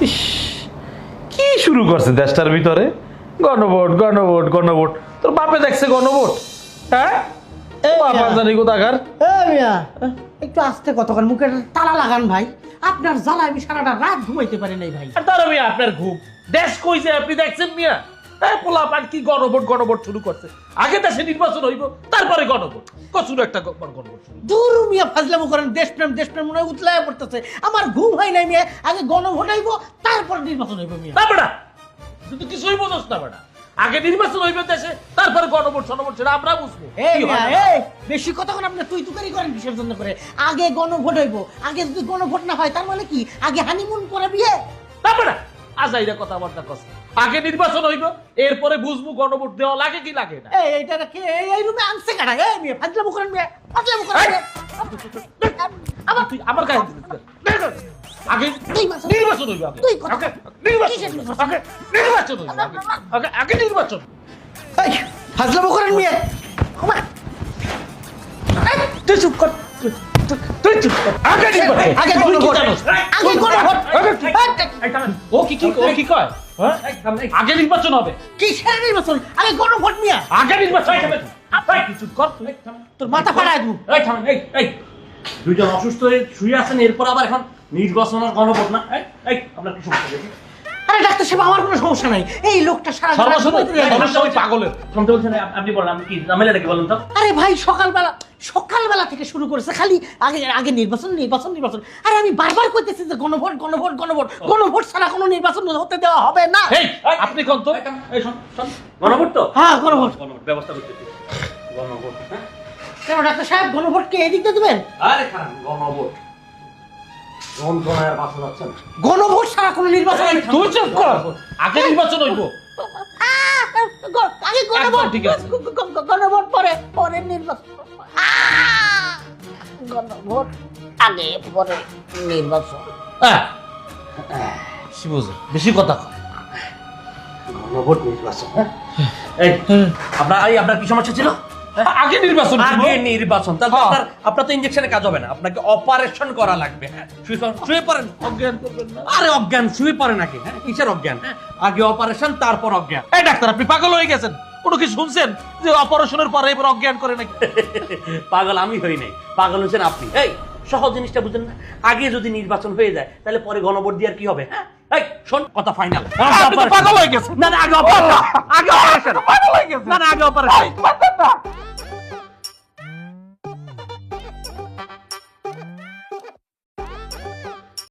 ইস, কি শুরু করছে দেশটার ভিতরে? গণভোট গণভোট গণভোট। তোর বাপে দেখছে গণভোট? হ্যাঁ? বাবা জানি কোথাকার। একটু আস্তে কতক্ষণ মুখে তালা লাগান ভাই। আপনার জ্বালা আমি সারাটা রাত ঘুমাইতে পারি নাই ভাই। তার মিয়া আপনার ঘুম। দেশ কইছে আপনি দেখছেন মিয়া? হ্যাঁ পোলা পান কি গণভোট গণভোট শুরু করছে? আগে দেশে নির্বাচন হইব তারপরে গণভোট। কচুর একটা গ- গণভোট শুরু। দূর মিয়া ফাজলামো করেন দেশপ্রেম দেশপ্রেম মনে উতলায় পড়তেছে। আমার ঘুম হয় নাই মিয়া আগে গণভোট হইব তারপর নির্বাচন হইব মিয়া। না বেটা তুই তো কিছুই বোঝস না বেটা। আগে নির্বাচন হইবে দেশে তারপরে গণভোট সনভোট সেটা আমরা বুঝব। এই মিয়া এই বেশি কথা কোন আপনি তুই তুকারি করেন কিসের জন্য করে? আগে গণভোট হইব আগে যদি গণভোট না হয় তার মানে কি? আগে হানিমুন করে বিয়ে? না বেটা আজাইরা কথাবার্তা কস। আগে নির্বাচন হইব এরপরে বুঝব গণভোট দেওয়া লাগে কি লাগে না। এই এইটা কে? এই- এই রুমে আনছে কাটা এই মিয়া ফাজলামো করেন মিয়া ফাজলামো করেন মিয়া। আবার তুই আমার গায়ে দিবি তুই। আগে নির্বাচন। হইব আগে। তুই কথা- আগে নির্বাচন কিসের হইব। নির্বাচন? আগে নির্বাচন হইব আগে। আগে আগে নির্বাচন। এই ফাজলামো করেন মিয়া। তুই চুপ কর। তুই- তুই- তুই চুপ কর। আগে নির্বাচন। আগে তুই কি? আগে গণভোট। আগে কি? ও কি কি ও কি কয়? হ্যাঁ? আগে নির্বাচন হবে। কিসের নির্বাচন? আগে গণভোট মিয়া। আগে নির্বাচন এই থামেন। এই, তুই চুপ কর। তোর মাথা ফাড়ায় দেবো। দুইজন অসুস্থ হয়ে শুয়ে আছেন এরপর আবার এখন নির্বাচন আর গণভোট না? এই এই আপনার কি সমস্যা? দেখি। আরে ডাক্তার সাহেব আমার কোনো সমস্যা নাই। এই লোকটা সারা সমস্যা নাই, ঘুমাইতে দেয় না। সমস্যা ওই পাগলের। শুনতে বলছেন আপনি বলেন আপনি কি ঝামেলাটা কি বলেন তো? আরে ভাই সকালবেলা সকালবেলা থেকে শুরু করেছে খালি আগে আগে নির্বাচন নির্বাচন নির্বাচন। আরে আমি বারবার কইতেছি যে গণভোট গণভোট গণভোট। গণভোট ছাড়া কোনো নির্বাচন হতে দেওয়া হবে না। এই আপনি কোন তো? এই, থামেন, এই শোন শোন। গণভোট তো? হ্যাঁ গণভোট। গণভোট ব্যবস্থা করতেছি। গণভোট হ্যাঁ? কেন ডাক্তার সাহেব গণভোট কে এদিক দিয়ে দেবেন? আরে খারাপ গণভোট। গণভোট ছাড়া কোনো নির্বাচন এই, তুই চুপ কর। আগে নির্বাচন হইব। আগে গণভোট গণভোট পরে পরে নির্বাচন। গণভোট আগে পরে নির্বাচন। হ্যাঁ বেশি কথা গণভোট নির্বাচন হ্যাঁ? এই আপনার এই আপনার কি সমস্যা ছিল? আগে নির্বাচন আগে নির্বাচন। তাহলে হ্যাঁ। আপনার আপনার তো ইনজেকশনে কাজ হবে না। আপনাকে অপারেশন করা লাগবে। হ্যাঁ। শুয়ে অজ্ঞান করবেন না। আরে অজ্ঞান শুয়ে নাকি? হ্যাঁ কিসের অজ্ঞান? হ্যাঁ। আগে অপারেশন তারপর অজ্ঞান। এই ডাক্তার আপনি পাগল হয়ে গেছেন। কোনো কি শুনছেন? যে অপারেশনের পরে এবার অজ্ঞান করে নাকি? পাগল আমি হই নাই। পাগল হচ্ছেন আপনি। এই সহজ জিনিসটা বুঝেন না? আগে যদি নির্বাচন হয়ে যায় তাহলে পরে গণভোট দিয়ে আর কি হবে হ্যাঁ? এই শোন কথা ফাইনাল পাগল হয়ে গেছে না না আগে অপারেশন আগে অপারেশন পাগল গেছেন। না না আগে অপারেশন মারবেন না।